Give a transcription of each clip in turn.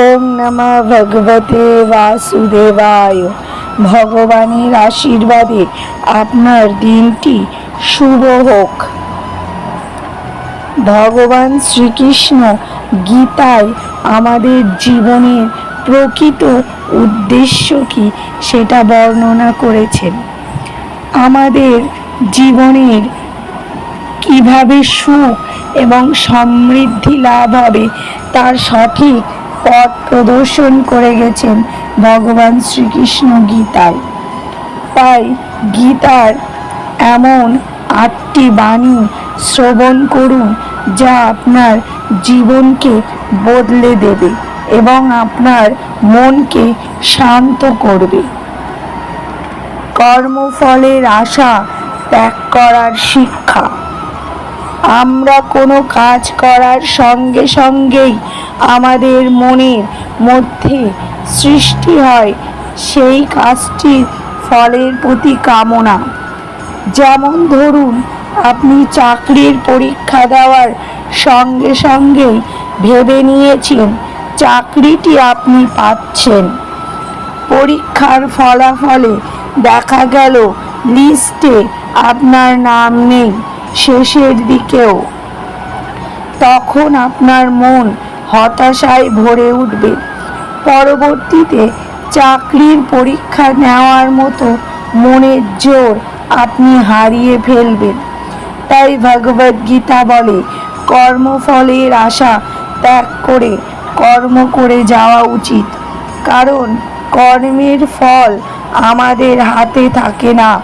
ওম নমঃ ভগবতে বাসুদেবায়। ভগবানের আশীর্বাদে আপনার দিনটি শুভ হোক। ভগবান শ্রীকৃষ্ণ গীতায় আমাদের জীবনের প্রকৃত উদ্দেশ্য কি সেটা বর্ণনা করেছেন। আমাদের জীবনের কীভাবে সুখ এবং সমৃদ্ধি লাভ হবে তার সঠিক পথ প্রদর্শন করে গেছেন ভগবান শ্রীকৃষ্ণ গীতায়। তাই গীতার এমন আটটি বাণী শ্রবণ করুন, যা আপনার জীবনকে বদলে দেবে এবং আপনার মনকে শান্ত করবে। কর্মফলের আশা ত্যাগ করার শিক্ষা। আমরা কোনো কাজ করার সঙ্গে সঙ্গেই আমাদের মনের মধ্যে সৃষ্টি হয় সেই কাজটির ফলের প্রতি কামনা। যেমন ধরুন, আপনি চাকরির পরীক্ষা দেওয়ার সঙ্গে সঙ্গেই ভেবে নিয়েছেন, চাকরিটি আপনি পাচ্ছেন। পরীক্ষার ফলাফলে দেখা গেল লিস্টে আপনার নাম নেই। শেষের দিকেও, তখন আপনার মন হতাশায় ভরে উঠবে। পরবর্তীতে চাকরির পরীক্ষা নেওয়ার মতো মনের জোর আপনি হারিয়ে ফেলবেন। তাই ভগবদ গীতা বলে, কর্মফলের আশা ত্যাগ করে কর্ম করে যাওয়া উচিত। কারণ কর্মের ফল আমাদের হাতে থাকে না।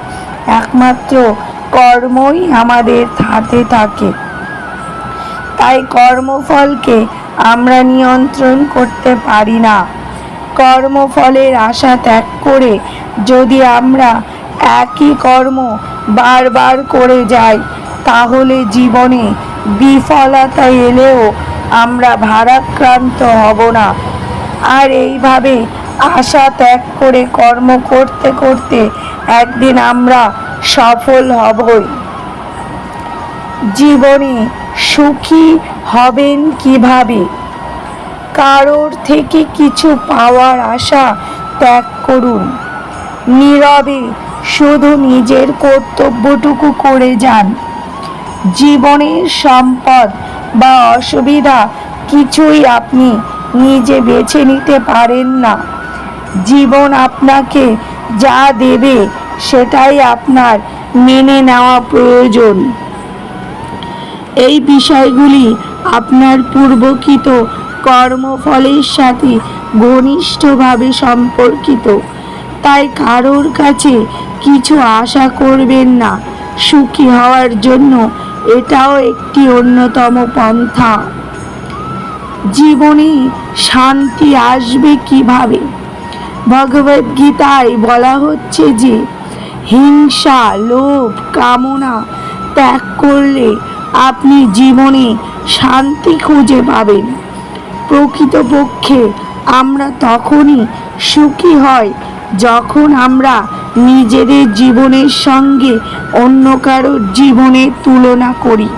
একমাত্র কর্মই আমাদের হাতে থাকে। তাই কর্মফলকে আমরা নিয়ন্ত্রণ করতে পারি না। কর্মফলের আশা ত্যাগ করে যদি আমরা একই কর্ম বারবার করে যাই, তাহলে জীবনে বিফলতা এলেও আমরা ভারাক্রান্ত হব না। আর এইভাবে আশা ত্যাগ করে কর্ম করতে করতে একদিন আমরা সফল হবই। জীবনে সুখী হবেন কীভাবে? কারোর থেকে কিছু পাওয়ার আশা ত্যাগ করুন। নীরবে শুধু নিজের কর্তব্যটুকু করে যান। জীবনের সম্পদ বা অসুবিধা কিছুই আপনি নিজে বেছে নিতে পারেন না। জীবন আপনাকে যা দেবে সেটাই আপনার মেনে নেওয়া প্রয়োজন। এই বিষয়গুলি আপনার পূর্বকৃত কর্মফলের সাথে ঘনিষ্ঠভাবে সম্পর্কিত। তাই কারোর কাছে কিছু আশা করবেন না। সুখী হওয়ার জন্য এটাও একটি অন্যতম পন্থা। জীবনে শান্তি আসবে কীভাবে? ভগবদ গীতায় বলা হচ্ছে যে হিংসা, লোভ, কামনা ত্যাগ করলে আপনি জীবনে শান্তি খুঁজে পাবেন। প্রকৃতপক্ষে আমরা তখনই সুখী হয় যখন আমরা নিজেদের জীবনের সঙ্গে অন্য কারোর জীবনের তুলনা করি।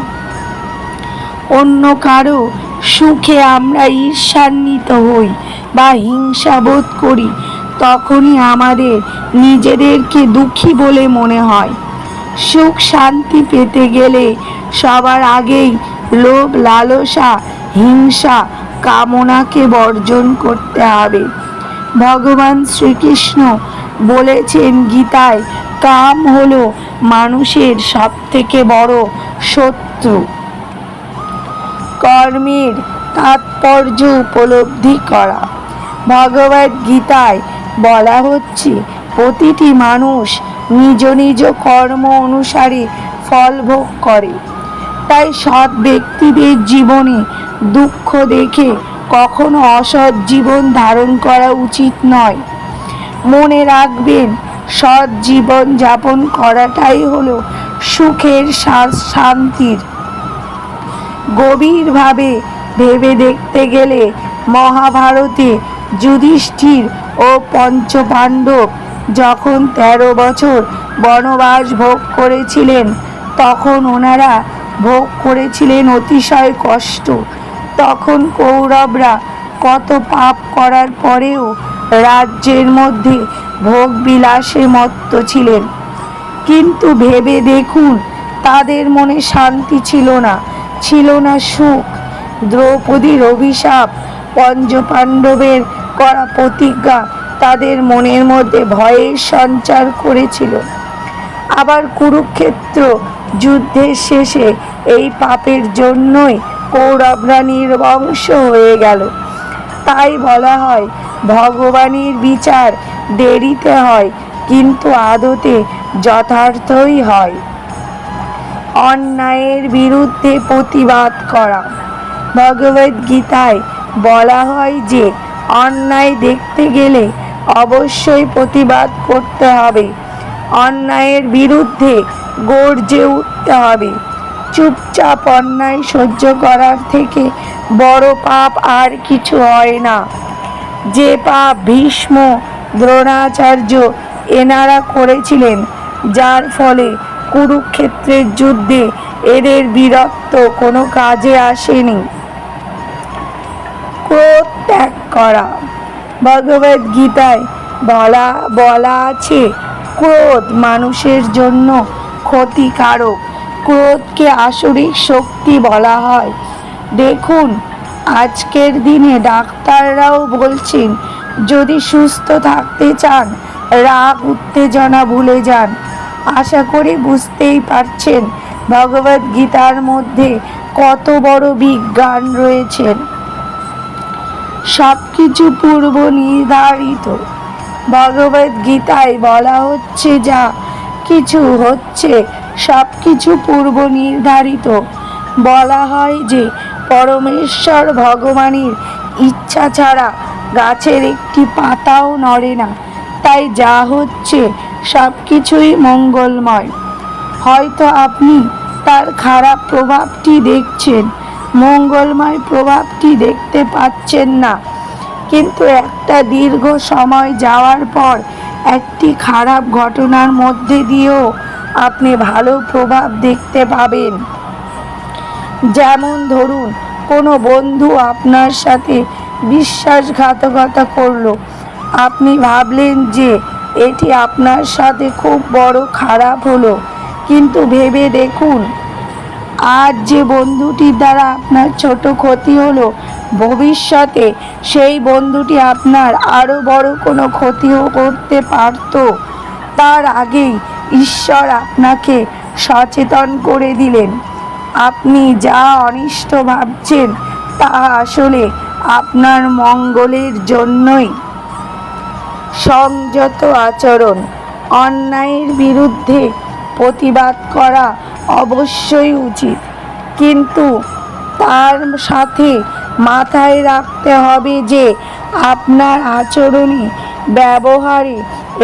অন্য কারও সুখে আমরা ঈর্ষান্বিত হই বা হিংসাবোধ করি। তখনই আমাদের নিজেদেরকে দুঃখী বলে মনে হয়। সুখ শান্তি পেতে গেলে সবার আগেই লোভ, লালসা, হিংসা, কামনাকে বর্জন করতে হবে। ভগবান শ্রীকৃষ্ণ বলেছেন গীতায়, কাম হলো মানুষের সব থেকে বড় শত্রু। কর্মের তাৎপর্য উপলব্ধি করা। ভগবদ গীতায় বলা হচ্ছে, প্রতিটি মানুষ নিজ নিজ কর্ম অনুসারে ফল ভোগ করে। তাই সৎ ব্যক্তিদের জীবনে দুঃখ দেখে কখনো অসৎ জীবন ধারণ করা উচিত নয়। মনে রাখবেন, সৎ জীবন যাপন করাটাই হলো সুখের শান্তির। গভীরভাবে ভেবে দেখতে গেলে মহাভারতে যুধিষ্ঠির ও পঞ্চপাণ্ডব যখন তেরো বছর বনবাস ভোগ করেছিলেন, তখন ওনারা ভোগ করেছিলেন অতিশয় কষ্ট। তখন কৌরবরা কত পাপ করার পরেও রাজ্যের মধ্যে ভোগ বিলাসে মত্ত ছিলেন। কিন্তু ভেবে দেখুন, তাদের মনে শান্তি ছিল না ছিল না সুখ। দ্রৌপদীর অভিশাপ পঞ্চপাণ্ডবের করা প্রতিজ্ঞা তাদের মনের মধ্যে ভয়ের সঞ্চার করেছিল। আবার কুরুক্ষেত্র যুদ্ধের শেষে এই পাপের জন্যই কৌরবরা নির্বংশ হয়ে গেল। তাই বলা হয়, ভগবানের বিচার দেরিতে হয়, কিন্তু আদতে যথার্থই হয়। অন্যায়ের বিরুদ্ধে প্রতিবাদ করা। ভগবদ গীতায় বলা হয় যে, অন্যায় দেখতে গেলে অবশ্যই প্রতিবাদ করতে হবে। অন্যায়ের বিরুদ্ধে গর্জে উঠতে হবে। চুপচাপ অন্যায় সহ্য করার থেকে বড় পাপ আর কিছু হয় না। যে পাপ ভীষ্ম দ্রোণাচার্য এনারা করেছিলেন, যার ফলে কুরুক্ষেত্রের যুদ্ধে এদের বীরত্ব কোনো কাজে আসেনি। ত্যাগ করা। ভগবদ গীতায় বলা বলা আছে, ক্রোধ মানুষের জন্য ক্ষতিকারক। ক্রোধকে আসরিক শক্তি বলা হয়। দেখুন, আজকের দিনে ডাক্তাররাও বলছেন, যদি সুস্থ থাকতে চান, রাগ, উত্তেজনা ভুলে যান। আশা করি বুঝতেই পারছেন ভগবদ গীতার মধ্যে কত বড় বিজ্ঞান রয়েছেন সব কিছু পূর্ব নির্ধারিত। ভগবদ গীতায় বলা হচ্ছে যা কিছু হচ্ছে সব কিছু পূর্ব নির্ধারিত। বলা হয় যে, পরমেশ্বর ভগবানের ইচ্ছা ছাড়া গাছের একটি পাতাও নড়ে না। তাই যা হচ্ছে সব কিছুই মঙ্গলময়। হয়তো আপনি তার খারাপ প্রভাবটি দেখছেন। মঙ্গলময় প্রভাবটি দেখতে পাচ্ছেন না। কিন্তু একটা দীর্ঘ সময় যাওয়ার পর একটি খারাপ ঘটনার মধ্যে দিয়েও আপনি ভালো প্রভাব দেখতে পাবেন। যেমন ধরুন, কোনো বন্ধু আপনার সাথে বিশ্বাসঘাতকতা করল। আপনি ভাবলেন যে এটি আপনার সাথে খুব বড় খারাপ হলো। কিন্তু ভেবে দেখুন আজ যে বন্ধুটির দ্বারা আপনার ছোট ক্ষতি হলো, ভবিষ্যতে সেই বন্ধুটি আপনার আরও বড় কোনো ক্ষতিও করতে পারত। তার আগেই ঈশ্বর আপনাকে সচেতন করে দিলেন। আপনি যা অনিষ্ট ভাবছেন, তা আসলে আপনার মঙ্গলের জন্যই। সংযত আচরণ, অন্যায়ের বিরুদ্ধে প্রতিবাদ করা অবশ্যই উচিত। কিন্তু তার সাথে মাথায় রাখতে হবে যে আপনার আচরণে, ব্যবহারে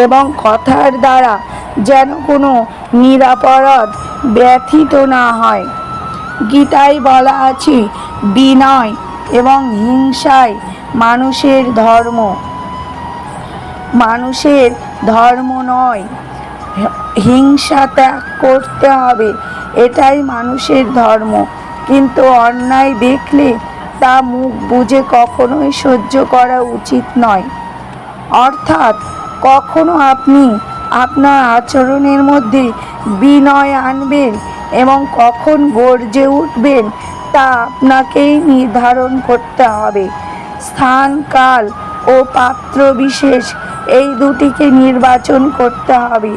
এবং কথার দ্বারা যেন কোনো নিরাপরাধ ব্যথিত না হয়। গীতায় বলা আছে, বিনয় এবং হিংসায় মানুষের ধর্ম। মানুষের ধর্ম নয় হিংসা ত্যাগ করতে হবে, এটাই মানুষের ধর্ম। কিন্তু অন্যায় দেখলে তা মুখ বুঝে কখনোই সহ্য করা উচিত নয়। অর্থাৎ কখনো আপনি আপনার আচরণের মধ্যে বিনয় আনবেন এবং কখন গর্জে উঠবেন তা আপনাকেই নির্ধারণ করতে হবে। স্থান, কাল ও পাত্র বিশেষ এই দুটিকে নির্বাচন করতে হবে।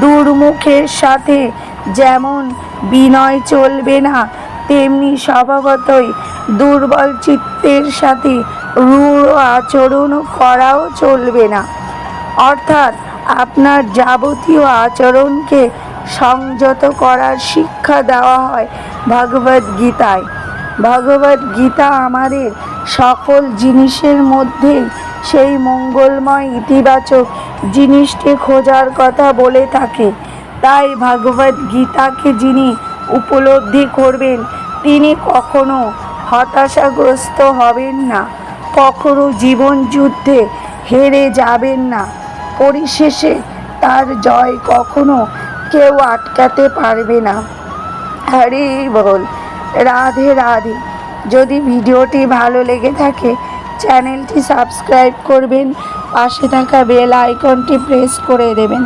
দুর্মুখের সাথে যেমন বিনয় চলবে না, তেমনি স্বভাবতই দুর্বল চিত্তের সাথে রূঢ় আচরণ করাও চলবে না। অর্থাৎ আপনার যাবতীয় আচরণকে সংযত করার শিক্ষা দেওয়া হয় ভগবদ গীতায় ভগবদ গীতা আমাদের সকল জিনিসের মধ্যে সেই মঙ্গলময় ইতিবাচক জিনিসটি খোঁজার কথা বলে থাকে। তাই ভগবদ গীতাকে যিনি উপলব্ধি করবেন, তিনি কখনো হতাশাগ্রস্ত হবেন না, কখনো জীবন যুদ্ধে হেরে যাবেন না। পরিশেষে তার জয় কখনো কেউ আটকাতে পারবে না। হরে বল। রাধে রাধে। যদি ভিডিওটি ভালো লেগে থাকে, চ্যানেলটি সাবস্ক্রাইব করবেন। পাশে থাকা বেল আইকনটি প্রেস করে দেবেন।